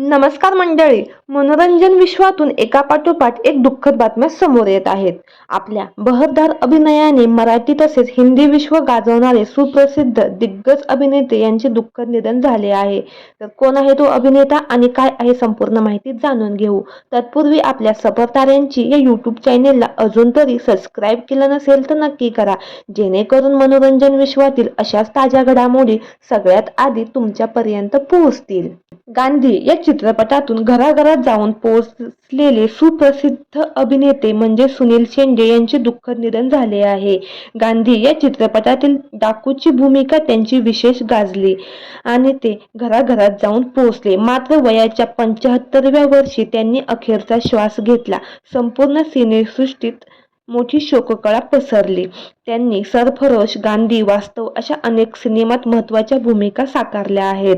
नमस्कार मंडळी मनोरंजन विश्वातून एका पाठोपाठ एक दुःखद बातम्या समोर येत आहेत. आपल्या बहरदार अभिनयाने मराठी तसेच हिंदी विश्व गाजवणारे सुप्रसिद्ध दिग्गज अभिनेते यांचे दुःखद निधन झाले आहे. तर कोण आहे तो अभिनेता आणि काय आहे संपूर्ण माहिती जाणून घेऊ. तत्पूर्वी आपल्या सफरताऱ्यांची या यूट्यूब चॅनेलला अजून तरी सबस्क्राईब केलं नसेल तर नक्की करा. जेणेकरून मनोरंजन विश्वातील अशाच ताज्या घडामोडी सगळ्यात आधी तुमच्यापर्यंत पोहोचतील. गांधी या चित्रपटातून घराघरात जाऊन पोहोचलेले सुप्रसिद्ध अभिनेते म्हणजे सुनील शेंडे यांचे दुःखद निधन झाले आहे. गांधी या चित्रपटातील डाकूची भूमिका त्यांची विशेष गाजली आणि ते घराघरात जाऊन पोहोचले. मात्र वयाच्या पंच्याहत्तरव्या वर्षी त्यांनी अखेरचा श्वास घेतला. संपूर्ण सिनेसृष्टीत मोठी शोककळा पसरली. त्यांनी सरफरोश गांधी वास्तव अशा अनेक सिनेमात महत्त्वाच्या भूमिका साकारल्या आहेत.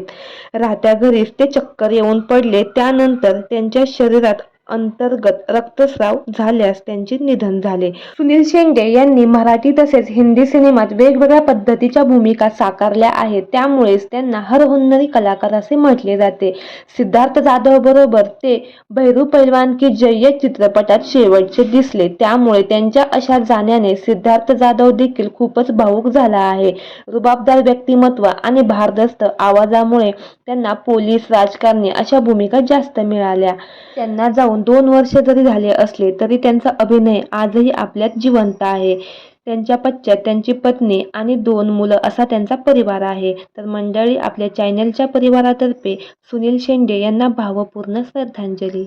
राहत्या घरीच ते चक्कर येऊन पडले. त्यानंतर त्यांच्या शरीरात अंतर्गत रक्तस्राव झाल्यास त्यांचे निधन झाले. सुनील शेंडे यांनी मराठी तसेच हिंदी सिनेमात वेगवेगळ्या पद्धतीच्या भूमिका साकारल्या आहेत. त्यामुळेच त्यांना हरहुन्नरी कलाकार असे म्हटले जाते. सिद्धार्थ जाधव बरोबर ते भैरू पैलवान की जय चित्रपटात शेवटचे दिसले. त्यामुळे त्यांच्या अशा जाण्याने सिद्धार्थ जाधव देखील खूपच भावूक झाला आहे. रुबाबदार व्यक्तिमत्व आणि भारदस्त आवाजामुळे त्यांना पोलीस राजकारणी अशा भूमिका जास्त मिळाल्या. त्यांना जाऊन दोन वर्ष जरी झाले असले तरी त्यांचा अभिनय आजही आपल्यात जिवंत आहे. त्यांच्या पश्चात त्यांची पत्नी आणि दोन मुलं असा त्यांचा परिवार आहे. तर मंडळी आपल्या चॅनलच्या परिवारातर्फे सुनील शेंडे यांना भावपूर्ण श्रद्धांजली.